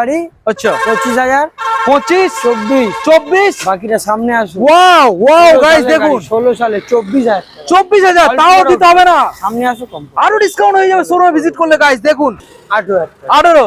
গাড়ি আচ্ছা। পঁচিশ হাজার। পঁচিশ? চব্বিশ। চব্বিশ? বাকিটা সামনে আসুন ওয়াও ওয়াও গাইস দেখুন। ষোলো সালে চব্বিশ হাজার চব্বিশ হাজার তাও দিতে হবে না। সামনে আসো কম। আরও ডিসকাউন্ট হয়ে যাবে শোরুমে ভিজিট করলে গাইস দেখুন। আঠারো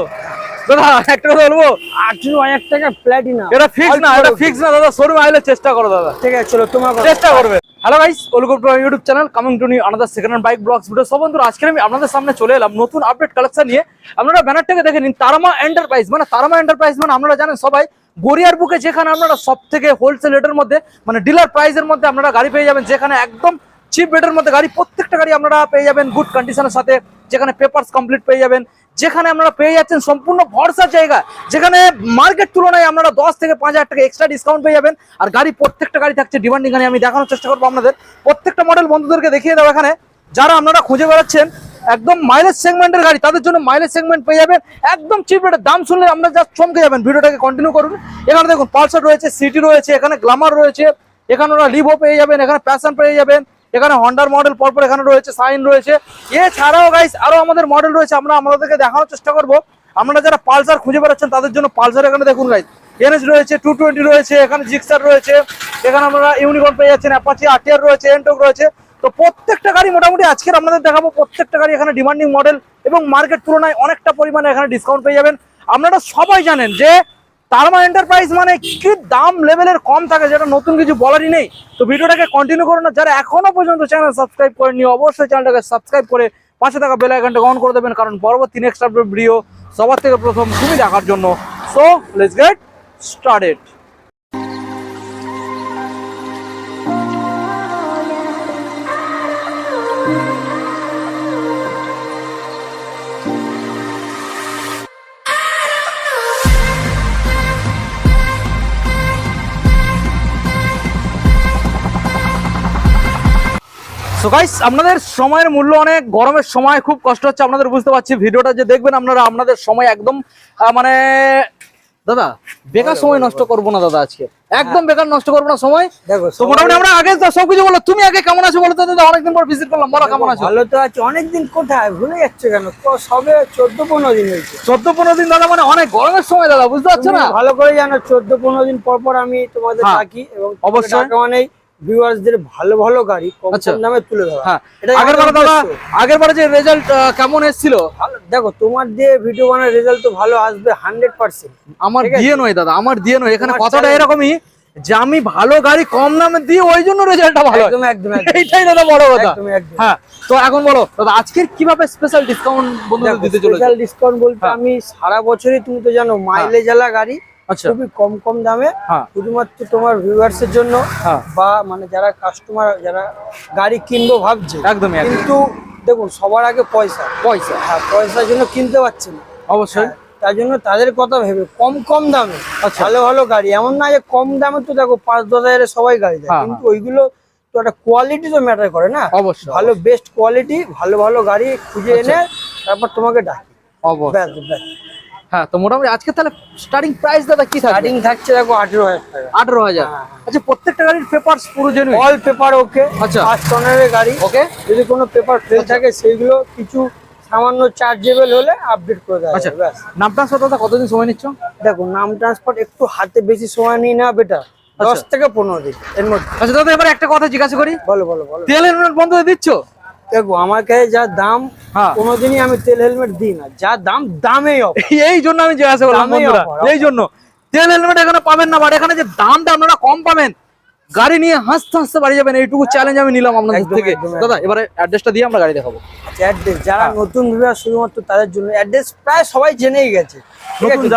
দাদা একটা কথা বলব? আঠেরো হাজার টাকা প্ল্যাটিনা এটা ফিক্স না এটা ফিক্স না দাদা শোরুমে আইলে চেষ্টা করো দাদা। ঠিক আছে চলো তোমার চেষ্টা করবে। Hello guys welcome to YouTube channel coming to new another second hand bike blogs video সব বন্ধুরা, আজকে আমি আপনাদের সামনে চলে এলাম নতুন আপডেট কালেকশন নিয়ে। আপনারা ব্যানারটাকে দেখে নিন তারামা এন্টারপ্রাইজ মানে তারামা এন্টারপ্রাইজ মানে আপনারা জানেন সবাই, গড়িয়ার বুকে যেখানে আপনারা সব থেকে হোলসেল রেটের মধ্যে মানে ডিলার প্রাইসের মধ্যে আপনারা গাড়ি পেয়ে যাবেন, যেখানে একদম চিপ রেটের মধ্যে গাড়ি, প্রত্যেকটা গাড়ি আপনারা পেয়ে যাবেন গুড কন্ডিশনের সাথে, যেখানে পেপারস কমপ্লিট পেয়ে যাবেন। যেখানে আপনারা পেয়ে যাচ্ছেন সম্পূর্ণ ভরসার জায়গা। যেখানে মার্কেট তুলনায় আপনারা দশ থেকে পাঁচ হাজার টাকা এক্সট্রা ডিসকাউন্ট পেয়ে যাবেন। আর গাড়ি, প্রত্যেকটা গাড়ি থাকছে ডিমান্ডিং গাড়ি আমি দেখানোর চেষ্টা করব আপনাদের। প্রত্যেকটা মডেল বন্ধুদেরকে দেখিয়ে দেবো এখানে। যারা আপনারা খুঁজে বেড়াচ্ছেন, একদম মাইলেজ সেগমেন্টের গাড়ি, তাদের জন্য মাইলেজ সেগমেন্ট পেয়ে যাবেন। একদম চিপ রেটের দাম শুনলে আপনারা জাস্ট চমকে যাবেন। ভিডিওটাকে কন্টিনিউ করুন। এখানে দেখুন পালসার রয়েছে সিটি রয়েছে, এখানে গ্লামার রয়েছে, এখানে ওরা লিভো পেয়ে যাবেন, এখানে প্যাশন পেয়ে যাবেন। এখানে হন্ডার মডেল পরপর এখানে রয়েছে সাইন রয়েছে। এছাড়াও গাইস আরও আমাদের মডেল রয়েছে, আমরা আমাদেরকে দেখানোর চেষ্টা করব। আপনারা যারা পালসার খুঁজে বেড়াচ্ছেন, তাদের জন্য পালসার এখানে দেখুন গাইস এনএস রয়েছে টু টোয়েন্টি রয়েছে, এখানে জিক্সার রয়েছে, এখানে আপনারা ইউনিকর্ন পেয়ে যাচ্ছেন অ্যাপাচি আরটিআর রয়েছে এন্টক রয়েছে। তো প্রত্যেকটা গাড়ি মোটামুটি আজকের আপনাদের দেখাবো, প্রত্যেকটা গাড়ি এখানে ডিমান্ডিং মডেল এবং মার্কেট তুলনায় অনেকটা পরিমাণে এখানে ডিসকাউন্ট পেয়ে যাবেন। আপনারা সবাই জানেন যে তারমা এন্টারপ্রাইজ মানে কি দাম লেভেলের কম থাকে যেটা নতুন কিছু বলারই নেই। তো ভিডিওটাকে কন্টিনিউ করুন না যারা এখনও পর্যন্ত চ্যানেল সাবস্ক্রাইব করেনি অবশ্যই চ্যানেলটাকে সাবস্ক্রাইব করে পাশে থাকা বেল আইকনটা অন করে দেবেন, কারণ পরবর্তী নেক্সট আপডেট ভিডিও সবার থেকে প্রথম তুমি দেখার জন্য। So let's get started so guys আপনাদের সময়ের মূল্য অনেক গরমের সময় খুব কষ্ট হচ্ছে আপনাদের বুঝতে পারছি ভিডিওটা যে দেখবেন আপনারা আপনাদের সময় একদম মানে দাদা বেকার সময় নষ্ট করব না দাদা আজকে। একদম বেকার নষ্ট করব না সময়। দেখো তো মোটামুটি আমরা আগে সবকিছু বলো তুমি আগে কেমন আছো বলো তো দাদা অনেকদিন পর ভিজিট করলাম বলো কেমন আছো? ভালো তো আছে অনেকদিন কোথায় ভুলে যাচ্ছে কেন? সবে চোদ্দ পনেরো দিন হয়েছে। চোদ্দ পনেরো দিন দাদা মানে অনেক গরমের সময় দাদা বুঝতে পারছ না? ভালো করে জানো চোদ্দ পনেরো দিন পর পর আমি তোমাদের থাকি এবং অবশ্যই। ভিউয়ার্সদের ভালো ভালো গাড়ি কম আচ্ছা। দামে তুলে দেওয়া। হ্যাঁ। এটাই আগের দাদা উদ্দেশ্য। আগের বারে যে রেজাল্ট কেমন এসেছিল? দেখো তোমার দিয়ে ভিডিও বানার রেজাল্ট তো ভালো আসবে হান্ড্রেড পার্সেন্ট আমার ঠিক দিয়ে নয় দাদা আমার দিয়ে নয়। এখানে কথাটা এরকমই যে আমি ভালো গাড়ি কম দামে দিই ওই জন্য রেজাল্টটা ভালো একদম একদম এইটাই দাদা বড় কথা। হ্যাঁ তো এখন বলো দাদা আজকের কীভাবে স্পেশাল ডিসকাউন্ট বন্ধুদের দিতে চলেছে? স্পেশাল ডিসকাউন্ট বলতে হ্যাঁ। আমি সারা বছরই তুমি তো জানো মাইলেজ আলা গাড়ি খুবই কম কম দামে। হ্যাঁ। শুধুমাত্র তোমার ভিউয়ার্স এর জন্য হ্যাঁ। বা মানে যারা কাস্টমার যারা গাড়ি কিনবো ভাবছে। একদমই একদম কিন্তু দেখুন সবার আগে পয়সা। পয়সা। হ্যাঁ পয়সার জন্য কিনতে পারছে না। অবশ্যই। হ্যাঁ, তার জন্য তাদের কথা ভেবে কম কম দামে। আচ্ছা। ভালো ভালো গাড়ি। এমন না যে কম দামে তো দেখো পাঁচ দশ হাজারে সবাই গাড়ি দেয়। কিন্তু ওইগুলো তো একটা কোয়ালিটি তো ম্যাটার করে না। অবশ্যই ভালো বেস্ট কোয়ালিটি ভালো ভালো গাড়ি খুঁজে আচ্ছা। এনে তারপর তোমাকে ডাকি। অবশ্যই। হ্যাঁ তো মোটামুটি আজকে তাহলে স্টার্টিং প্রাইস দাদা কি থাকবে? স্টার্টিং থাকছে দেখো আঠেরো হাজার টাকা। আঠারো হাজার। হ্যাঁ, আচ্ছা প্রত্যেকটা গাড়ির পেপারস পুরো জেনুইন? অল পেপার ওকে আচ্ছা। ফার্স্ট অনারের গাড়ি। ওকে যদি কোনো পেপার ফেল থাকে সেইগুলো কিছু সামান্য চার্জেবল হলে আপডেট করে দেওয়া আচ্ছা। নাম ট্রান্সফার দাদা কতদিন সময় নিচ্ছ? দেখো নাম ট্রান্সপোর্ট একটু হাতে বেশি সময় নিয়ে না বেটার দশ আচ্ছা। থেকে পনেরো দিন এর মধ্যে। আচ্ছা দাদা এবার একটা কথা জিজ্ঞাসা করি। বলো বলো বলো। তেল বন্ধ দিচ্ছ? দেখো আমার কাছে যা দাম হ্যাঁ। কোনোদিনই আমি তেল হেলমেট দিই না। যা দাম দামেই অফ এই জন্য আমি জিজ্ঞাসা করলাম বন্ধুরা এই জন্য। তেল হেলমেট এখানে পাবেন না বাট এখানে যে দামটা আপনারা কম পাবেন গাড়ি নিয়ে হাসতে হাসতে বাড়ি যাবেন এইটুকু চ্যালেঞ্জ আমি নিলাম আপনাদের থেকে। দাদা এবারে অ্যাড্রেসটা দিয়ে আমরা গাড়ি দেখাবো। অ্যাড্রেস যারা হ্যাঁ। নতুন ভিউয়ার শুধুমাত্র তাদের জন্য অ্যাড্রেস প্রায় সবাই জেনেই গেছে।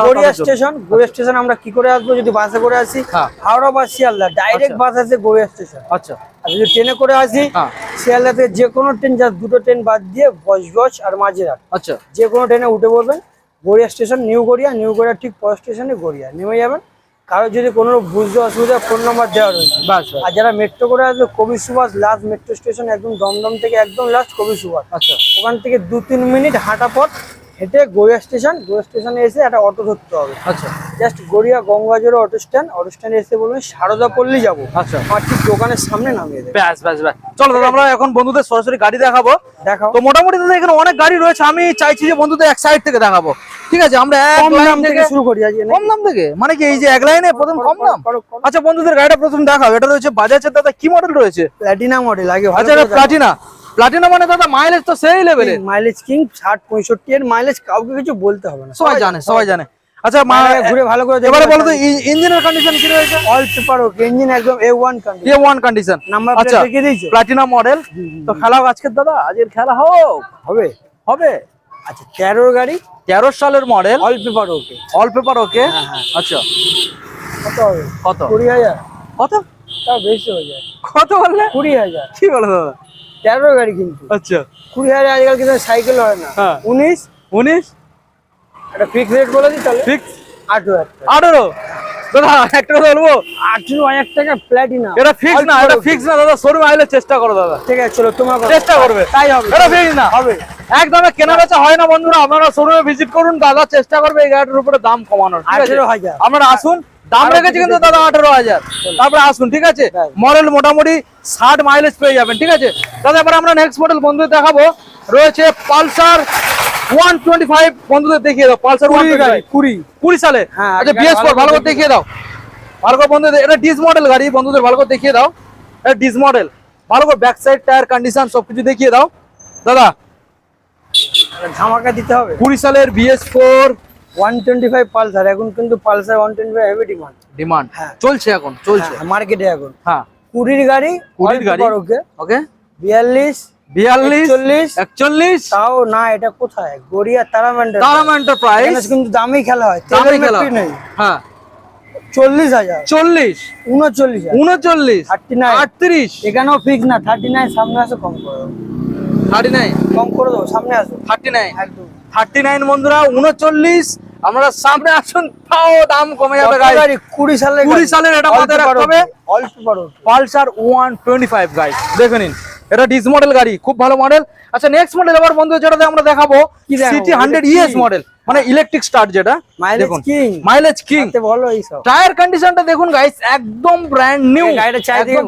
গড়িয়া স্টেশন গড়িয়া স্টেশন আমরা কি করে আসব যদি বাসে করে আসি? হ্যাঁ। হাওড়া বা শিয়ালদা ডাইরেক্ট আচ্ছা। বাস আছে গড়িয়া স্টেশন আচ্ছা। আর যদি ট্রেনে করে আসি হ্যাঁ। শিয়ালদা থেকে যে কোনো ট্রেন যা দুটো ট্রেন বাদ দিয়ে বজবজ আর মাঝেরহাট। আচ্ছা। যে কোনো ট্রেনে উঠে পড়বেন Garia station new Garia new Garia ঠিক পর স্টেশনে গড়িয়া নেমে যাবেন। কারও যদি কোনো বুঝতে অসুবিধা ফোন নাম্বার দেওয়া রয়েছে। আর যারা মেট্রো করে আসবে কবি সুভাষ লাস্ট মেট্রো স্টেশন একদম দমদম থেকে একদম লাস্ট কবি সুভাষ। আচ্ছা। ওখান থেকে দু তিন মিনিট হাঁটা পথ হেঁটে গড়িয়া স্টেশন গড়িয়া স্টেশনে এসে একটা অটো ধরতে হবে। আচ্ছা। Just Garia Gangajoar auto stand auto স্ট্যান্ডে এসে বলবেন সারদা পল্লী যাব। আচ্ছা। ঠিক দোকানের সামনে নামিয়ে দেবে। ব্যাস ব্যাস ব্যাস। চলো দাদা আমরা এখন বন্ধুদের সরাসরি গাড়ি দেখাবো। দেখাও। তো মোটামুটি দাদা এখানে অনেক গাড়ি রয়েছে আমি চাইছি যে বন্ধুদের এক সাইড থেকে দেখাবো। ঠিক আছে আমরা এক লাইন থেকে শুরু করি আজকে কম দাম থেকে? মানে কি এই যে এক লাইনে প্রথম কম দাম। আচ্ছা বন্ধুদের গাড়িটা প্রথম দেখাও। এটা রয়েছে বাজাজের দাদা কি মডেল রয়েছে? প্ল্যাটিনা মডেল আগে আচ্ছা প্লাটিনা প্লাটিনা মানে দাদা মাইলেজ তো সেই লেভেলের মাইলেজ কিং ষাট পঁয়ষট্টি এর মাইলেজ কাউকে কিছু বলতে হবে না। সবাই জানে সবাই জানে। আচ্ছা মা ঘুরে ভালো করে এবারে বলো তো ইঞ্জিনের কন্ডিশন কি রয়েছে? অল পেপার ওকে ইঞ্জিন একদম A one condition A one condition number plate দেখিয়ে দিয়েছ? প্লাটিনা মডেল তো খেলা হোক আজকের দাদা আজকের খেলা হোক। হবে? হবে। আচ্ছা তেরোর গাড়ি? তেরো সালের model all paper okay all paper okay. আচ্ছা। কত হবে? কত? কুড়ি হাজার। কত? তাও বেশি হয়ে যায়। কত বললে? কুড়ি হাজার। কি বলো দাদা? তেরোর গাড়ি কিন্তু। আচ্ছা। কুড়ি হাজার আজকাল কিন্তু সাইকেল হয় না। হ্যাঁ। উনিশ? উনিশ? একটা ফিক্স রেট বলে দিই তাহলে? ফিক্স টাকা। আঠারো? দাদা একটা কথা বলব? আঠেরো হাজার টাকা প্ল্যাটিনা এটা ফিক্স না এটা ফিক্স না দাদা শোরুমে আইলে চেষ্টা করো দাদা। ঠিক আছে চলো তোমার চেষ্টা করবে। তাই হবে। এটা ফিক্স না। হবে। একদমে কেনা বেচা হয় না বন্ধুরা। আপনারা শোরুমে ভিজিট করুন দাদা চেষ্টা করবে এই গাড়ির উপরে দাম কমানোর। ঠিক আছে? আঠেরো হাজার। আপনারা আসুন দাম রেখেছি কিন্তু দাদা আঠারো হাজার। তারপরে আসুন ঠিক আছে? মডেল মোটামুটি ষাট মাইলেজ পেয়ে যাবেন ঠিক আছে? দাদা এবার আমরা নেক্সট মডেল বন্ধুদের দেখাবো। রয়েছে পালসার ওয়ান টোয়েন্টি ফাইভ। বন্ধুদের দেখিয়ে দাও পালসার ওয়ান কুড়ি। কুড়ি সালে? হ্যাঁ, আচ্ছা বিএস ভালো ভালো করে করে দেখিয়ে দাও। ভালো করে বন্ধুদের এটা ডিস মডেল গাড়ি বন্ধুদের ভালো করে দেখিয়ে দাও। এটা ডিস মডেল ভালো করে ব্যাক সাইড টায়ার কন্ডিশন সবকিছু দেখিয়ে দাও। দাদা ধামাকা দিতে হবে। কুড়ি সালের BS four one twenty five Pulsar এখন কিন্তু Pulsar one twenty five heavy demand demand হ্যাঁ। চলছে এখন চলছে। মার্কেটে এখন। হ্যাঁ। কুড়ির গাড়ি কুড়ির গাড়ি। ওকে ওকে। বিয়াল্লিশ বিয়াল্লিশ চল্লিশ একচল্লিশ। তাও না এটা কোথায়? গড়িয়া তারামান্ডার তারামা এন্টারপ্রাইজ এখানে কিন্তু দামি খেলা হয়। দামে খেলা। নেই। হ্যাঁ। চল্লিশ হাজার। চল্লিশ। উনচল্লিশ উনচল্লিশ। থার্টি নাইন আটত্রিশ। এখানেও ফিক্স না। থার্টি নাইন সামনে আসো কম করে থার্টি নাইন কম করে দেবো সামনে আসো। থার্টি নাইন একদম। থার্টি নাইন বন্ধুরা উনচল্লিশ। আমরা সামনে আসুন তাও দাম কমে যাবে গাড়ি কুড়ি সালে কুড়ি সালের এটা মাথায় রাখতে হবে। পালসার ওয়ান টোয়েন্টি ফাইভ গাড়ি দেখে নিন এটা ডিস মডেল গাড়ি খুব ভালো মডেল। আচ্ছা নেক্সট মডেল এবার বন্ধু যেটা আমরা দেখাবো সিটি হান্ড্রেড ইএস মডেল মানে ইলেকট্রিক স্টার্ট যেটা দেখুন। Mileage king? বলো টায়ার কন্ডিশনটা দেখুন গাইস একদম ব্র্যান্ড নিউ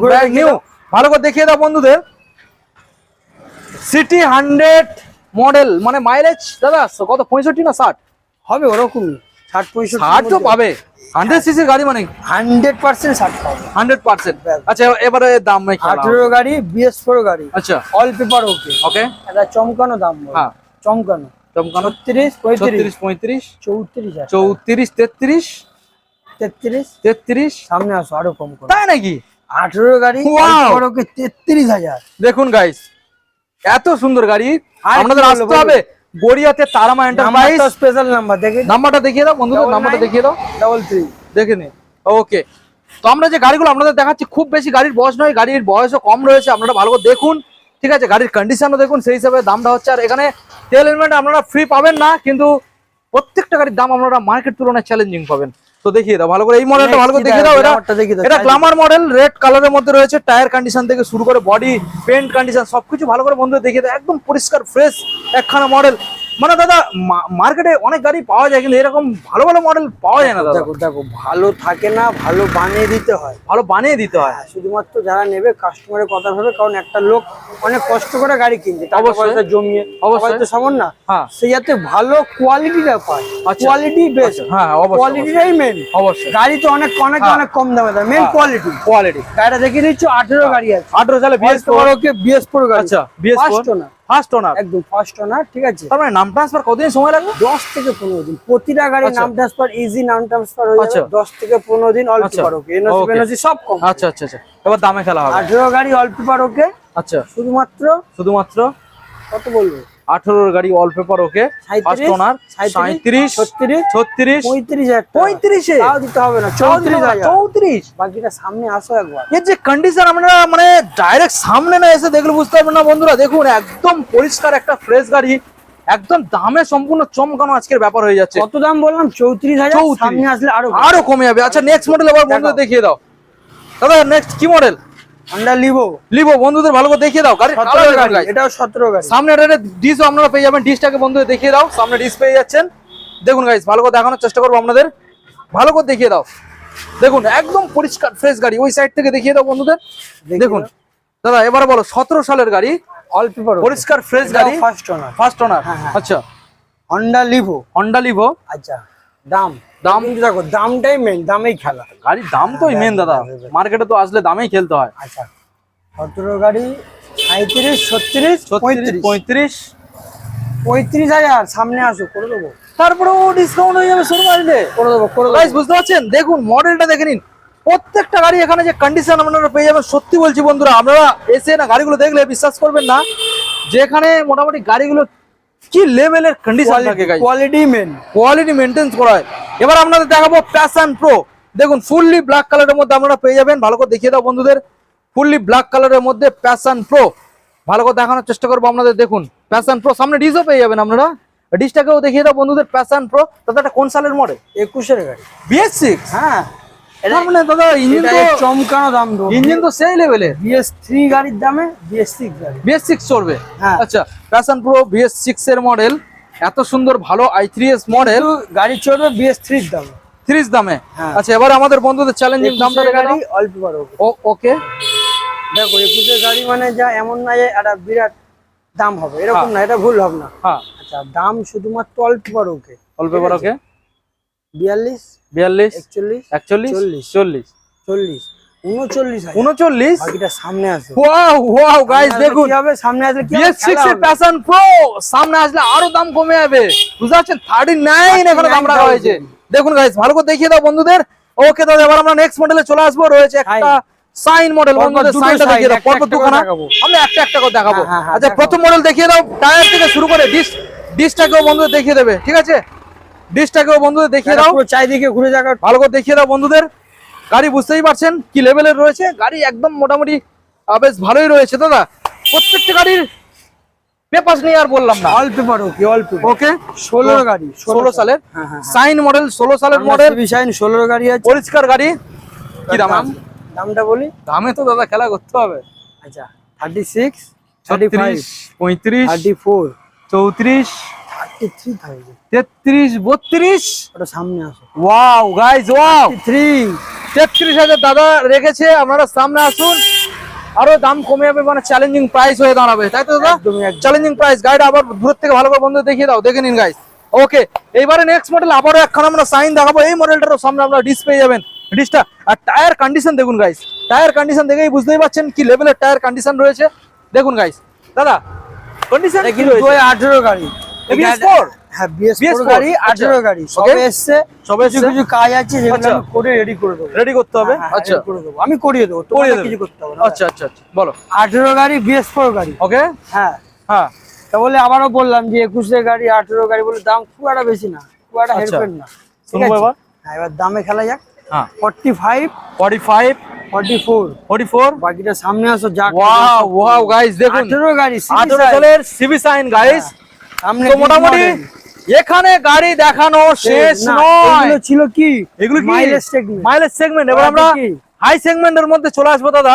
ব্র্যান্ড নিউ ভালো করে দেখিয়ে দাও বন্ধুদের। সিটি হান্ড্রেড মডেল মানে মাইলেজ দাদা কত পঁয়ষট্টি না ষাট? হবে ওরকমই ষাট পঁয়ষট্টি ষাট তো পাবে। হান্ড্রেড সিসির গাড়ি মানে হান্ড্রেড পার্সেন্ট ষাট পাবে। হান্ড্রেড পার্সেন্ট আচ্ছা এবারে দাম নাই আঠেরো গাড়ি বিএস ফোর গাড়ি। আচ্ছা। অল পেপার ওকে ওকে এটা চমকানো দাম হ্যাঁ। চমকানো। চমকানো। ছত্রিশ পঁয়ত্রিশ। পঁয়ত্রিশ। চৌত্রিশ চৌত্রিশ তেত্রিশ। তেত্রিশ। তেত্রিশ। সামনে আসো আরও কম করো। তাই নাকি? আঠেরো গাড়ি তেত্রিশ হাজার। দেখুন গাইস এত সুন্দর গাড়ি। আপনাদের আসতে হবে গড়িয়াতে তারামা এন্টারপ্রাইজ স্পেশাল নাম্বার দেখে নাম্বারটা দেখিয়ে দাও বন্ধুদের নাম্বারটা দেখিয়ে দাও। ডবল থ্রি দেখে নিন। ওকে তো আমরা যে গাড়িগুলো আপনাদের দেখাচ্ছি খুব বেশি গাড়ির বয়স নয় গাড়ির বয়সও কম রয়েছে আপনারা ভালো করে দেখুন। ঠিক আছে গাড়ির কন্ডিশনও দেখুন সেই হিসাবে দামটা হচ্ছে। আর এখানে তেল হেলমেট আপনারা ফ্রি পাবেন না কিন্তু প্রত্যেকটা গাড়ির দাম আপনারা মার্কেট তুলনায় চ্যালেঞ্জিং পাবেন। তো দেখিয়ে দাও ভালো করে এই মডেলটা ভালো করে দেখিয়ে দাও এটা এটা। গ্লামার মডেল রেড কালারের মধ্যে রয়েছে টায়ার কন্ডিশন থেকে শুরু করে বডি পেন্ট কন্ডিশন সবকিছু ভালো করে বন্ধুরা দেখিয়ে দাও একদম পরিষ্কার ফ্রেশ একখানা মডেল মানে দাদা মার্কেটে অনেক গাড়ি পাওয়া যায় কিন্তু এরকম ভালো ভালো মডেল পাওয়া যায় না দাদা। দেখো ভালো থাকে না ভালো বানিয়ে দিতে হয়। ভালো বানিয়ে দিতে হয়। হ্যাঁ, শুধুমাত্র যারা নেবে কাস্টমারের কথা ভাবে কারণ একটা লোক অনেক কষ্ট করে গাড়ি কিনছে অবশ্যই। জমিয়ে অবশ্যই। তো সমান না হ্যাঁ। সে যাতে ভালো কোয়ালিটিটা পায় আচ্ছা। কোয়ালিটি বেস্ট আচ্ছা, হ্যাঁ, অবশ্যই, কোয়ালিটিটাই মেন অবশ্যই। গাড়ি তো অনেক অনেক হ্যাঁ। অনেক কম দামে দেয় মেন। কোয়ালিটি কোয়ালিটি গাড়িটা দেখিয়ে দিচ্ছ আঠেরো গাড়ি আছে। আঠেরো সালে বিএস ওকে বিএস ফোর গাড়ি। আচ্ছা BS first owner first owner একদম ফার্স্ট ওনার ঠিক আছে? তার মানে নাম ট্রান্সফার কতদিন সময় লাগবে? দশ থেকে পনেরো দিন। প্রতিটা গাড়ি আচ্ছা। নাম ট্রান্সফার ইজি নাম ট্রান্সফার হয়ে আচ্ছা। থেকে পনেরো দিন অল্প আচ্ছা। পার ওকে এনওসি Okay. সব কম আচ্ছা আচ্ছা আচ্ছা। এবার দামে খেলা হবে। গাড়ি অল্প পার ওকে আচ্ছা। শুধুমাত্র শুধুমাত্র? কত বলব? আঠারোর গাড়ি all paper okay first owner সাঁত্রিশ ছত্রিশ ছত্রিশ পঁয়ত্রিশ দিতে হবে না চৌত্রিশ চৌত্রিশ বাকিটা সামনে আসো একবার। এর যে কন্ডিশন আপনারা মানে ডাইরেক্ট সামনে না এসে দেখলে বুঝতে পারবেন না বন্ধুরা। দেখুন একদম পরিষ্কার একটা ফ্রেশ গাড়ি একদম দামে সম্পূর্ণ চমকানো আজকের ব্যাপার হয়ে যাচ্ছে। কত দাম বললাম? চৌত্রিশ হাজার 34 সামনে আসলে আরও আরও কমে যাবে। আচ্ছা নেক্সট মডেল আবার বন্ধুদের দেখিয়ে দাও। দাদা নেক্সট কি মডেল হন্ডা লিভো লিবো বন্ধুদের ভালো করে দেখিয়ে দাও গাড়ি এটাও গাড়ি। সামনে একটা ডিসও আপনারা পেয়ে যাবেন ডিসটাকে বন্ধুদের দেখিয়ে দাও সামনে ডিস পেয়ে যাচ্ছেন। দেখুন গাইস ভালো করে দেখানোর চেষ্টা করব আপনাদের। ভালো করে দেখিয়ে দাও। দেখুন একদম পরিষ্কার ফ্রেশ গাড়ি ওই সাইড থেকে দেখিয়ে দাও বন্ধুদের। দেখুন দাদা এবারে বলো সতেরো সালের গাড়ি পার পরিষ্কার ফ্রেশ গাড়ি। First owner first owner. আচ্ছা। হন্ডা লিভো হন্ডা লিভো আচ্ছা। দাম। দাম? দেখো দামটাই মেন দামেই খেলা। গাড়ির দাম তো মেন দাদা। মার্কেটে তো আসলে দামেই খেলতে হয়। আচ্ছা সতেরো গাড়ি সাঁত্রিশ ছত্রিশ পঁয়ত্রিশ। পঁয়ত্রিশ। হাজার সামনে আসো করে দেবো। তারপরেও ডিসকাউন্ট হয়ে যাবে আসলে করে দেবো করে দেবো। বুঝতে পারছেন? দেখুন মডেলটা দেখে নিন। প্রত্যেকটা গাড়ি এখানে যে কন্ডিশন আপনারা পেয়ে যাবেন সত্যি বলছি বন্ধুরা আপনারা এসে না গাড়িগুলো দেখলে বিশ্বাস করবেন না। যে এখানে মোটামুটি গাড়িগুলো কি লেভেলের কন্ডিশন থাকে guys quality main quality maintenance করা হয় এবার আপনাদের দেখাবো প্যাশন প্রো দেখুন ফুললি ব্ল্যাক কালারের মধ্যে আপনারা পেয়ে যাবেন। ভালো করে দেখিয়ে দাও বন্ধুদের। ফুললি ব্ল্যাক কালারের মধ্যে প্যাশন প্রো ভালো করে দেখানোর চেষ্টা করব আপনাদের দেখুন। প্যাশন প্রো সামনে ডিসও পেয়ে যাবেন আপনারা। ডিসটাকেও দেখিয়ে দাও বন্ধুদের প্যাশন প্রো দাদা এটা কোন সালের মডেল একুশের গাড়ি। বিএস সিক্স হ্যাঁ। মানে দাদা ইঞ্জিন এটা তো চমকানো দাম দেবো ইঞ্জিন তো সেই বিএস থ্রি গাড়ির দামে বিএস সিক্স গাড়ি। বিএস সিক্স চলবে হ্যাঁ। আচ্ছা প্যাশন প্রো বিএস সিক্স এর মডেল এত সুন্দর ভালো আই থ্রি এস মডেল গাড়ি চলবে বিএস থ্রির দামে। দামে? হ্যাঁ। আচ্ছা এবার আমাদের বন্ধুদের চ্যালেঞ্জিং দামটা গাড়ি অল্প পারো ওকে। দেখো একুশের গাড়ি মানে যা এমন না যে একটা বিরাট দাম হবে। এরকম না এটা ভুল হবে না। হ্যাঁ। আচ্ছা দাম শুধুমাত্র অল্প পারো ওকে। অল্প ওকে। বিয়াল্লিশ বিয়াল্লিশ একচল্লিশ একচল্লিশ চল্লিশ। চল্লিশ। চল্লিশ। উনচল্লিশ বাকিটা সামনে আসো ওয়াও ওয়াও গাইস দেখুন। হবে? সামনে আসলে কি হবে? বিএস সিক্স খেলা এর প্যাশন প্রো সামনে আসলে আরও দাম কমে যাবে। বুঝতে পারছেন? থার্টি নাইন দাম রাখা হয়েছে। দেখুন গাইস ভালো করে দেখিয়ে দাও বন্ধুদের। ওকে দাদা এবার আমরা নেক্সট মডেলে চলে আসব। রয়েছে একটা সাইন মডেল পরপর বন্ধুদের সাইনটা দেখিয়ে দাও। একটা পরপর একটা করে দুখানা দেখাবো। আমরা একটা একটা করে দেখাবো। হ্যাঁ, হ্যাঁ, আচ্ছা প্রথম মডেল দেখিয়ে দাও। টায়ার থেকে শুরু করে ডিস ডিসটাকেও বন্ধুদের দেখিয়ে দেবে। ঠিক আছে? ডিসটাকেও বন্ধুদের দেখিয়ে দাও। চারিদিকে ঘুরে যাক ভালো করে দেখিয়ে দাও বন্ধুদের। গাড়ি বুঝতেই পারছেন কি লেভেলের রয়েছে। গাড়ি একদম মোটামুটি বেশ ভালোই রয়েছে দাদা। প্রত্যেকটা গাড়ির পেপার নিয়ে আর বললাম না। অল্প পারো কি অল্প ওকে? ষোলো গাড়ি ষোলো সালের। হ্যাঁ, হ্যাঁ, সাইন মডেল ষোলো সালের মডেল বিষয় ষোলো গাড়ি আছে। পরিষ্কার গাড়ি। কি দাম? দাম? দামটা বলি? দামে তো দাদা খেলা করতে হবে। আচ্ছা থার্টি সিক্স থার্টি ফাইভ পঁয়ত্রিশ থার্টি ফোর চৌত্রিশ তেত্রিশ বত্রিশ? ওটা সামনে আসো। ওয়াও গাইজ ওয়াও থ্রি তেত্রিশ হাজার দাদা রেখেছে আপনারা সামনে আসুন। আরও দাম কমে যাবে মানে চ্যালেঞ্জিং প্রাইস হয়ে দাঁড়াবে তাই তো দাদা? চ্যালেঞ্জিং প্রাইস গাড়িটা আবার দূর থেকে ভালো করে বন্ধু দেখিয়ে দাও দেখে নিন গাইস ওকে এইবারে নেক্সট মডেল আবারও একখানা আমরা সাইন দেখাবো। এই মডেলটারও সামনে আমরা ডিস পেয়ে যাবেন। ডিসটা আর টায়ার কন্ডিশন দেখুন গাইস টায়ার কন্ডিশন দেখেই বুঝতেই পারছেন কি লেভেলের টায়ার কন্ডিশন রয়েছে। দেখুন গাইস দাদা কন্ডিশন কি রয়েছে। আঠেরো গাড়ি। BS4? হ্যাঁ বিএস BS4 ফোর গাড়ি। আঠেরো গাড়ি সবে এসছে? সবে কিছু কিছু কাজ আছে যেগুলো আচ্ছা। আমি করে রেডি করে দেবো। রেডি করতে হবে? হ্যাঁ, আচ্ছা। করে দেবো। আমি করিয়ে দেবো তোমার কিছু করতে হবে আচ্ছা বলো। গাড়ি গাড়ি। ওকে? হ্যাঁ। হ্যাঁ। তা বলে আবারও বললাম যে একুশের গাড়ি আঠেরো গাড়ি বলে দাম খুব একটা বেশি না খুব একটা আচ্ছা। না। শুনব এবার? হ্যাঁ এবার দামে খেলা যাক। হ্যাঁ। Forty five forty five forty four forty four বাকিটা সামনে আসো যা ওয়াও ওয়াও গাইস দেখুন। আঠেরো গাড়ি আঠারো সালের সিবি সাইন গাইস তো মোটামুটি এখানে গাড়ি দেখানো শেষ নয়। ছিল কি? এগুলো মাইলেজ সেগমেন্ট মাইলেজ সেগমেন্ট এবার আমরা? হাই সেগমেন্টের মধ্যে চলে আসব দাদা।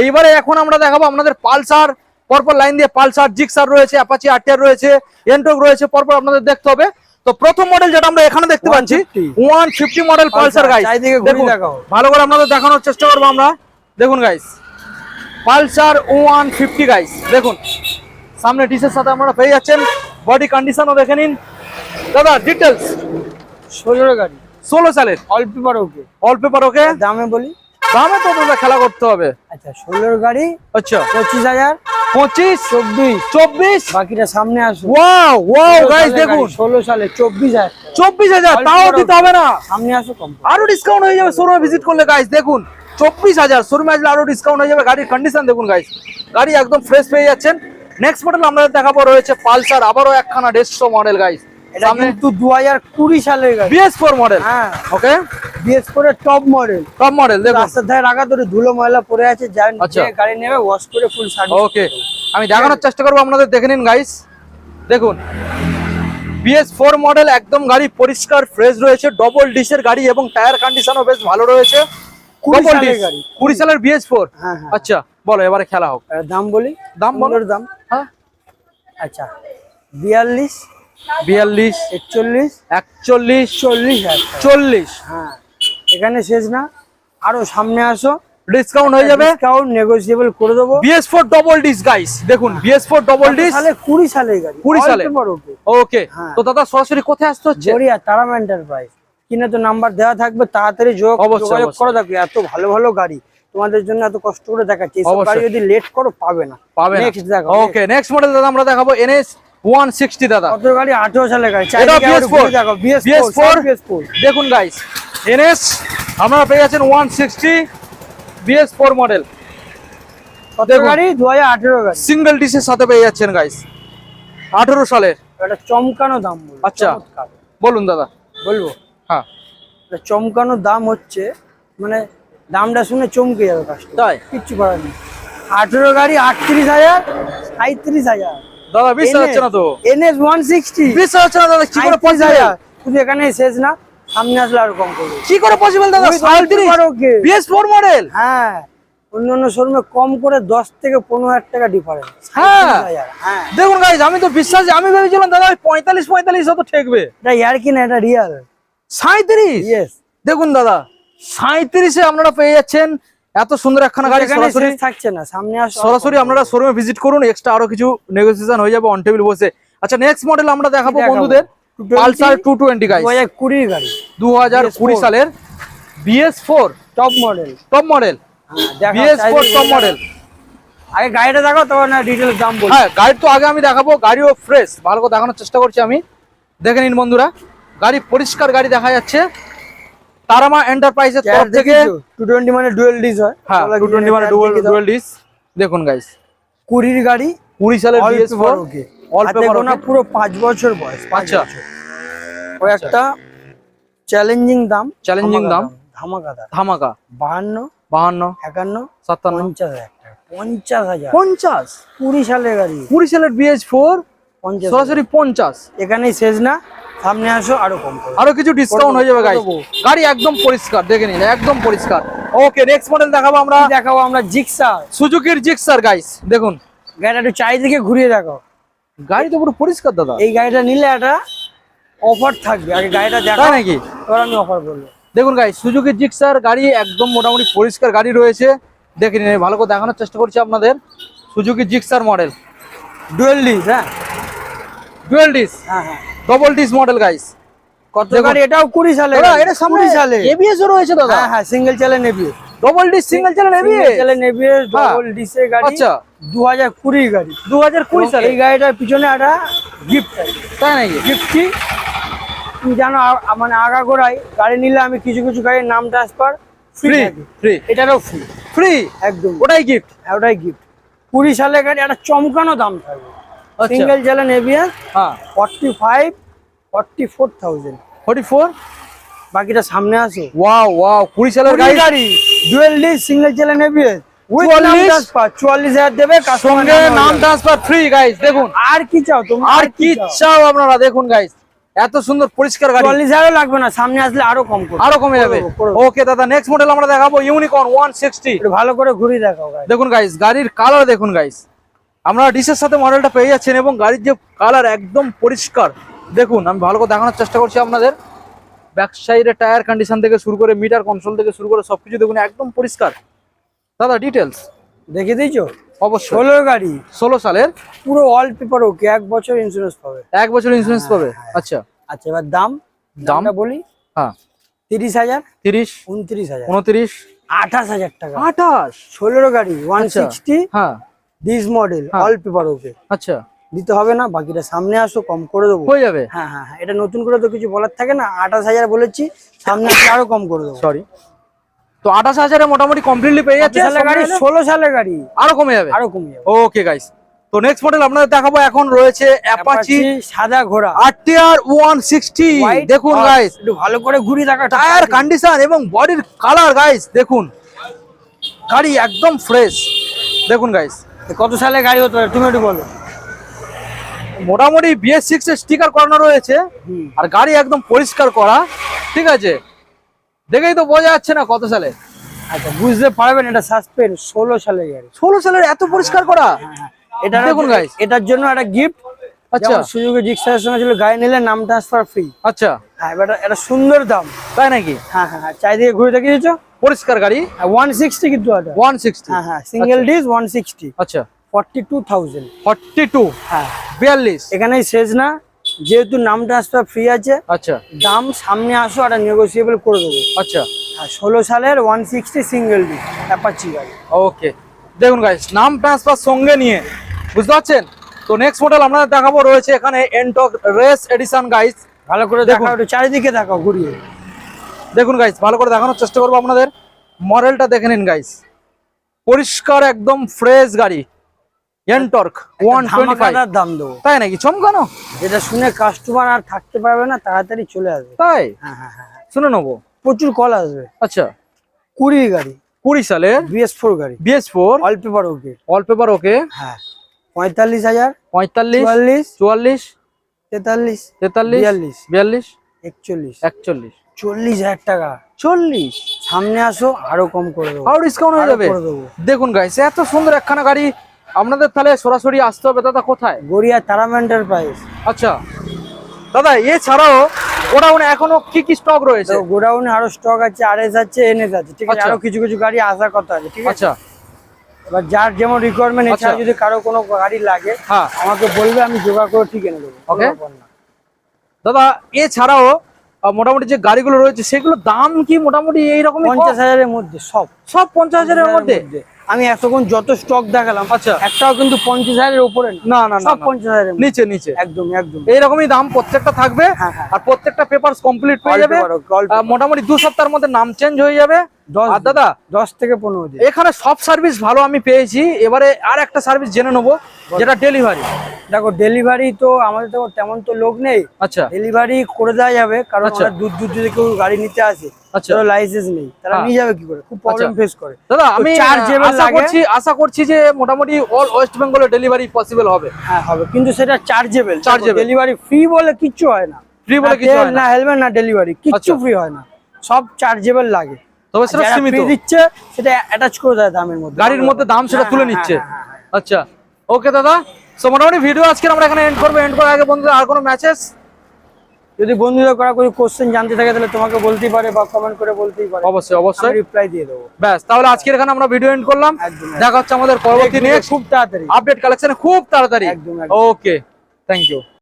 এইবারে এখন আমরা দেখাবো আপনাদের পালসার। পরপর লাইন দিয়ে পালসার জিক্সার রয়েছে অ্যাপাচি আরটিআর রয়েছে এন্ট্রক রয়েছে পরপর আপনাদের দেখতে হবে। তো প্রথম মডেল যেটা আমরা এখানে দেখতে পাচ্ছি one fifty model Pulsar guys দেখুন। ভালো করে আপনাদের দেখানোর চেষ্টা করব আমরা। দেখুন guys Pulsar one fifty guys দেখুন সামনে টিসের সাথে আপনারা পেয়ে যাচ্ছেন। বডি কন্ডিশনও দেখে নিন। দাদা ডিটেলস ষোলোর গাড়ি। ষোলো সালের? অল্প পার ওকে অল পেপার ওকে দামে বলি? দামে তো দাদা খেলা করতে হবে। আচ্ছা ষোলোর গাড়ি। আচ্ছা। পঁচিশ হাজার। পঁচিশ? চব্বিশ। চব্বিশ? বাকিটা সামনে আসো ওয়াও ওয়াও গাইস দেখুন। ষোলো সালে চব্বিশ হাজার চব্বিশ হাজার তাও বড়। দিতে হবে না। সামনে আসো কম আরও ডিসকাউন্ট হয়ে যাবে শোরুমে ভিজিট করলে গাইস দেখুন। চব্বিশ হাজার শোরুমে আসলে আরও ডিসকাউন্ট হয়ে যাবে। গাড়ির কন্ডিশন দেখুন গাইস গাড়ি একদম ফ্রেশ পেয়ে যাচ্ছেন। নেক্সট মডেল আমরা দেখাবো রয়েছে পালসার আবারও একখানা দেড়শো মডেল গাইস এটা কিন্তু সালের গাড়ি মডেল হ্যাঁ। ওকে এর টপ মডেল টপ মডেল রাস্তার ধারে রাখা ধরে ধুলো ময়লা পড়ে আছে আচ্ছা। গাড়ি নেবে ওয়াশ করে ফুল সার্ভিস ওকে আমি দেখানোর চেষ্টা করব আপনাদের দেখে নিন গাইস দেখুন। বিএস ফোর মডেল একদম গাড়ি পরিষ্কার ফ্রেশ রয়েছে ডবল ডিসের গাড়ি এবং টায়ার কন্ডিশনও বেশ ভালো রয়েছে। কুড়ি সালের বিএস ফোর হ্যাঁ হ্যাঁ। আচ্ছা বলো এবারে খেলা হোক। দাম বলি? দাম বলো। সুন্দর দাম? আচ্ছা বিয়াল্লিশ বিয়াল্লিশ একচল্লিশ একচল্লিশ চল্লিশ হাজার চল্লিশ। হ্যাঁ এখানে শেষ না? আরও সামনে আসো। ডিসকাউন্ট হয়ে যাবে? ডিসকাউন্ট নেগোসিয়েবল করে দেবো। ডবল ডিস গাইস দেখুন ফোর ডবল ডিস সালে সালে গাড়ি। 20 সালে? ওকে। হ্যাঁ। তো দাদা সরাসরি কোথায় আসতে হচ্ছে? গড়িয়া তারাম এন্টারপ্রাইজ কিনে তো নাম্বার দেওয়া থাকবে তাড়াতাড়ি যোগাযোগ। করে থাকবে এত ভালো ভালো গাড়ি। তোমাদের জন্য এত কষ্ট করে দেখাচ্ছি। গাড়ি যদি লেট করো পাবে না। পাবে নেক্সট দেখো ওকে নেক্সট মডেল দাদা আমরা দেখাবো এনএস ওয়ান সিক্সটি দাদা। কত গাড়ি? আঠেরো সালে গাড়ি। এটা আরও BS4 ঘুরে দেখো BS BS4 four BS four দেখুন গাইস এনএস আপনারা পেয়ে যাচ্ছেন one sixty BS four model কত। গাড়ি? দু হাজার আঠেরো গাড়ি। সিঙ্গেল ডিসের সাথে পেয়ে যাচ্ছেন গাইস আঠেরো সালের। একটা চমকানো দাম আচ্ছা। বলুন দাদা। বলব? হ্যাঁ। এটা চমকানো দাম হচ্ছে মানে দামটা শুনে চমকে যাবে কাস্টমার তাই? কিচ্ছু করার নেই। আঠেরো গাড়ি আটত্রিশ হাজার সাঁত্রিশ হাজার। দাদা বিশ্বাস হচ্ছে না তো? এনএস ওয়ান সিক্সটি বিশ্বাস হচ্ছে না দাদা কি করে পঁচিশ হাজার। শুধু এখানে শেষ না সামনে আসলে আরও কম করবে। কি করে পসিবল দাদা সাঁত্রিশ বিএস ফোর মডেল হ্যাঁ অন্য অন্য শোরুমে কম করে দশ থেকে পনেরো হাজার টাকা ডিফারেন্স হ্যাঁ। হ্যাঁ। দেখুন গাইজ আমি তো বিশ্বাস আমি ভেবেছিলাম দাদা ওই পঁয়তাল্লিশ পঁয়তাল্লিশ তো ঠেকবে। এটা ইয়ার কি না এটা রিয়াল সাঁত্রিশ ইয়েস দেখুন দাদা সাঁত্রিশে আপনারা পেয়ে যাচ্ছেন। এত সুন্দর একখানা গাড়ি সরাসরি। থাকছে না সামনে সরাসরি আপনারা শোরুমে ভিজিট করুন এক্সট্রা আরও কিছু নেগোসিয়েশন হয়ে যাবে অন টেবিল বসে। আচ্ছা নেক্সট মডেল আমরা দেখাবো। বন্ধুদের। 220 পালসার টু টোয়েন্টি হাজার কুড়ির গাড়ি। দু হাজার কুড়ি BS4 সালের BS four top model top model BS four top model আগে গাড়িটা দেখো তখন না ডিটেল দাম বলব হ্যাঁ গাড়ি তো আগে আমি দেখাবো গাড়িও ফ্রেশ ভালো করে দেখানোর চেষ্টা করছি আমি। দেখে নিন বন্ধুরা গাড়ি পরিষ্কার গাড়ি দেখা যাচ্ছে। তারামা এন্টারপ্রাইজের তরফ থেকে টু টোয়েন্টি মানে ডুয়েল ডিস হয়। হ্যাঁ টু টোয়েন্টি মানে ডুয়েল ডুয়েল ডিস দেখুন গাইস কুড়ির গাড়ি কুড়ি সালের all BS paper four okay all paper গোনা পুরো পাঁচ বছর বয়স পাঁচ আচ্ছা। বছর। ও একটা চ্যালেঞ্জিং দাম। Challenging দাম। ধামাকা দাম। ধামাকা। বাহান্ন বাহান্ন একান্ন সাতান্ন। পঞ্চাশ হাজার পঞ্চাশ কুড়ি সালের গাড়ি। কুড়ি সালের বিএস ফোর পঞ্চাশ সরাসরি পঞ্চাশ। এখানেই শেষ না? সামনে আসো আরও কম আরও কিছু ডিসকাউন্ট হয়ে যাবে করে গাড়ি একদম পরিষ্কার দেখে নিন একদম পরিষ্কার। ওকে নেক্সট মডেল দেখাবো আমরা। দেখাবো আমরা জিক্সা সুজুকির জিক্সার গাইস দেখুন। গাড়িটা একটু চারিদিকে ঘুরিয়ে দেখো। গাড়ি তো পুরো পরিষ্কার দাদা। এই গাড়িটা নিলে একটা অফার থাকবে। আগে গাড়িটা দেখো নাকি? এবার আমি অফার বলব। দেখুন গাই সুজুকি জিক্সার গাড়ি একদম মোটামুটি পরিষ্কার গাড়ি রয়েছে। দেখে নিন ভালো করে দেখানোর চেষ্টা করছি আপনাদের। Suzuki Gixxer model dual disc হ্যাঁ? ডুয়েল ডিস হ্যাঁ হ্যাঁ। ডবল ডিস মডেল গাইস কত গাড়ি? এটাও কুড়ি সালে। দাদা এটা সামনে কুড়ি সালে। এবিএস রয়েছে দাদা। হ্যাঁ হ্যাঁ single channel নেবি double disc single channel ABS? Channel নেবি হ্যাঁ। ডবল ডিসের গাড়ি। আচ্ছা। দু হাজার কুড়ির গাড়ি 2020 সালে? এই গাড়িটার পিছনে একটা গিফট আছে। তাই নাকি? গিফট কি? তুমি জানো মানে আগাগোড়ায় গাড়ি নিলে আমি কিছু কিছু গাড়ির নাম ট্রান্সফার ফ্রি ফ্রি এটারও ফ্রি ফ্রি একদম। ওটাই গিফট হ্যাঁ, ওটাই গিফট কুড়ি সালের গাড়ি একটা চমকানো দাম থাকবে। সিঙ্গেল চ্যানেল এবিএস হ্যাঁ। Forty five forty four thousand 44 বাকিটা সামনে আসো ওয়াও ওয়াও 20 সালের গাড়ি গাড়ি ডুয়েল ডি সিঙ্গেল হাজার ফ্রি গাইস দেখুন। আর কি চাও তুমি আর কি চাও? আপনারা দেখুন গাইস এত সুন্দর পরিষ্কার গাড়ি। হাজারও লাগবে না সামনে আসলে আরও কম আরও কমে যাবে। ওকে দাদা নেক্সট মডেল আমরা দেখাবো ইউনিকর্ন 160 একটু ভালো করে ঘুরিয়ে দেখাও দেখুন গাইস গাড়ির কালার দেখুন গাইস আমরা ডিসের সাথে মডেলটা পেয়ে যাচ্ছেন এবং গাড়ির যে কালার একদম পরিষ্কার। দেখুন আমি ভালো করে দেখানোর চেষ্টা করছি আপনাদের। ব্যাক সাইডে টায়ার কন্ডিশন থেকে শুরু করে মিটার কনসোল থেকে শুরু করে সবকিছু দেখুন একদম পরিষ্কার। দাদা ডিটেলস দেখে দিয়েছ? অবশ্যই। ষোলোর গাড়ি। ষোলো সালের? পুরো অল পেপার ওকে এক বছর ইন্স্যুরেন্স পাবে। এক বছর ইন্স্যুরেন্স পাবে? আচ্ছা। আচ্ছা এবার দাম? দাম? দামটা বলি? হ্যাঁ। তিরিশ হাজার? তিরিশ? উনত্রিশ হাজার। উনত্রিশ? আঠাশ হাজার টাকা। আঠাশ? ষোলোর গাড়ি ওয়ান আচ্ছা। সিক্সটি হ্যাঁ। This model. All paper okay আচ্ছা। দিতে হবে না বাকিটা সামনে আসো কম করে দেবো। হয়ে যাবে? হ্যাঁ হ্যাঁ হ্যাঁ এটা নতুন করে তো কিছু বলার থাকে না আঠাশ হাজার বলেছি সামনে আসলে আরও কম করে দেবো। সরি তো আঠাশ হাজারে মোটামুটি কমপ্লিটলি পেয়ে যাচ্ছে? গাড়ি ষোলো সালের গাড়ি। আরও কমে যাবে? আরও কমে যাবে। ওকে গাইস তো নেক্সট মডেল আপনাদের দেখাবো এখন রয়েছে অ্যাপাচি সাদা ঘোড়া। আরটিআর 160 White দেখুন গাইস একটু ভালো করে ঘুরি দেখা টায়ার কন্ডিশন এবং বডির কালার গাইস দেখুন। গাড়ি একদম ফ্রেশ দেখুন গাইস কত সালে গাড়ি হতে পারে? তুমি একটু বলো। মোটামুটি বিএস সিক্স এর স্টিকার করানো রয়েছে। আর গাড়ি একদম পরিষ্কার করা ঠিক আছে? দেখেই তো বোঝা যাচ্ছে না কত সালে। আচ্ছা বুঝতে পারবেন এটা সাসপেন্ড ষোলো সালের গাড়ি। ষোলো সালের এত পরিষ্কার করা? এটা দেখুন guys। এটার জন্য একটা গিফট আচ্ছা। সুযোগে জিক্সার সঙ্গে ছিল গাড়ি নিলে নাম ট্রান্সফার ফ্রি আচ্ছা। হ্যাঁ এটা সুন্দর দাম। তাই নাকি? হ্যাঁ হ্যাঁ হ্যাঁ। চারিদিকে ঘুরে দেখিয়েছো? পরিষ্কার গাড়ি? ওয়ান সিক্সটি কিন্তু এটা। ওয়ান সিক্সটি হ্যাঁ হ্যাঁ সিঙ্গেল ডিস ওয়ান সিক্সটি আচ্ছা। Forty two thousand forty two হ্যাঁ। বিয়াল্লিশ। এখানেই শেষ না। যেহেতু নাম ট্রান্সফার ফ্রি আছে আচ্ছা। দাম সামনে আসো আর নেগোসিয়েবল করে দেবো। আচ্ছা। আর ষোলো সালের one sixty single disc Apache গাড়ি। ওকে দেখুন গাইস নাম ট্রান্সফার সঙ্গে নিয়ে বুঝতে পারছেন? তো নেক্সট মডেল আপনাদের দেখাবো রয়েছে এখানে এনটক রেস এডিশন গাইস ভালো করে। দেখো চারিদিকে দেখাও ঘুরিয়ে। দেখুন গাইস ভালো করে দেখানোর চেষ্টা করব আপনাদের। মডেলটা দেখে নিন গাইস পরিষ্কার একদম ফ্রেশ গাড়ি। এনটর্ক ওয়ান দাম দেবো। তাই নাকি? চমকানো? যেটা শুনে কাস্টমার আর থাকতে পারবে না তাড়াতাড়ি চলে আসবে। তাই? হ্যাঁ হ্যাঁ হ্যাঁ। শুনে নেব। প্রচুর কল আসবে। আচ্ছা। কুড়ি গাড়ি। কুড়ি বিএস ফোর গাড়ি। BS four all paper okay all paper okay হ্যাঁ। পঁয়তাল্লিশ হাজার পঁয়তাল্লিশ চুয়াল্লিশ চুয়াল্লিশ তেতাল্লিশ তেতাল্লিশ বিয়াল্লিশ বিয়াল্লিশ একচল্লিশ। একচল্লিশ। চল্লিশ হাজার টাকা। চল্লিশ? সামনে আসো আরও কম করে দেবো। আরও ডিসকাউন্ট হয়ে যাবে? দেখুন গাইস এত সুন্দর একখানা গাড়ি আপনাদের তাহলে সরাসরি আসতে হবে। দাদা কোথায়? গড়িয়া তারাম এন্টারপ্রাইজ আচ্ছা। দাদা এছাড়াও গোডাউনে এখনও কি কি স্টক রয়েছে? গোডাউনে আরও স্টক আছে আর এস আছে এনএস আছে। ঠিক আছে আচ্ছা। আরও কিছু কিছু গাড়ি আসার কথা আছে ঠিক আছে? আচ্ছা। এবার যার যেমন রিকোয়ারমেন্ট এছাড়া আচ্ছা। যদি কারও কোনো গাড়ি লাগে হ্যাঁ। আমাকে বলবে আমি জোগাড় করে ঠিক এনে দেবো। দাদা এছাড়াও মোটামুটি যে গাড়িগুলো রয়েছে সেগুলো দাম কি মোটামুটি এইরকম পঞ্চাশ? হাজারের মধ্যে সব। সব পঞ্চাশ হাজারের মধ্যে? আমি এতক্ষণ যত স্টক দেখালাম আচ্ছা। একটাও কিন্তু পঞ্চাশ হাজারের উপরে না। না সব। পঞ্চাশ হাজারের নিচে নিচে। একদম একদম এইরকমই দাম প্রত্যেকটা থাকবে হ্যাঁ হ্যাঁ। আর প্রত্যেকটা পেপার কমপ্লিট পেয়ে যাবে। মোটামুটি দু সপ্তাহের মধ্যে নাম চেঞ্জ হয়ে যাবে। আর দাদা দশ থেকে পনেরো দিন। এখানে সব সার্ভিস ভালো আমি পেয়েছি। এবারে আর একটা সার্ভিস জেনে নেব যেটা ডেলিভারি দেখো ডেলিভারি তো আমাদের তো তেমন তো লোক নেই। আচ্ছা। ডেলিভারি করে দেওয়া যাবে কারণ আচ্ছা। দূর দূর যদি কেউ গাড়ি নিতে আসে আচ্ছা। লাইসেন্স নেই। তারা হ্যাঁ। নিয়ে যাবে কি করে? খুব প্রবলেম আচ্ছা। ফেস করে। দাদা আমি আশা করছি আশা করছি যে মোটামুটি অল ওয়েস্ট বেঙ্গলে ডেলিভারি পসিবল হবে। হ্যাঁ হবে। কিন্তু সেটা চার্জেবল। ডেলিভারি ফ্রি বলে কিচ্ছু হয় না। ফ্রি বলে কিছু হয় না। হেলমেট না ডেলিভারি কিচ্ছু আচ্ছা। ফ্রি হয় না। সব চার্জেবল লাগে। তবে সেটা সীমিত। দিচ্ছে সেটা অ্যাটাচ করে দেয় দামের মধ্যে। গাড়ির মধ্যে দাম সেটা হ্যাঁ, তুলে হ্যাঁ, নিচ্ছে। হ্যাঁ। আচ্ছা। ওকে দাদা। সো মোটামুটি ভিডিও আজকে আমরা এখানে এন্ড করব এন্ড করার আগে বন্ধুদের আর কোনো ম্যাচেস যদি বন্ধুরা করা কোনো কোশ্চেন জানতে থাকে তাহলে তোমাকে বলতেই পারে বা কমেন্ট করে বলতেই পারে। অবশ্যই অবশ্যই। রিপ্লাই দিয়ে দেবো। ব্যাস তাহলে আজকের এখানে আমরা ভিডিও এন্ড করলাম। দেখা হচ্ছে আমাদের পরবর্তী। নেক্সট খুব তাড়াতাড়ি। আপডেট কালেকশনে খুব তাড়াতাড়ি। একদম। Okay thank you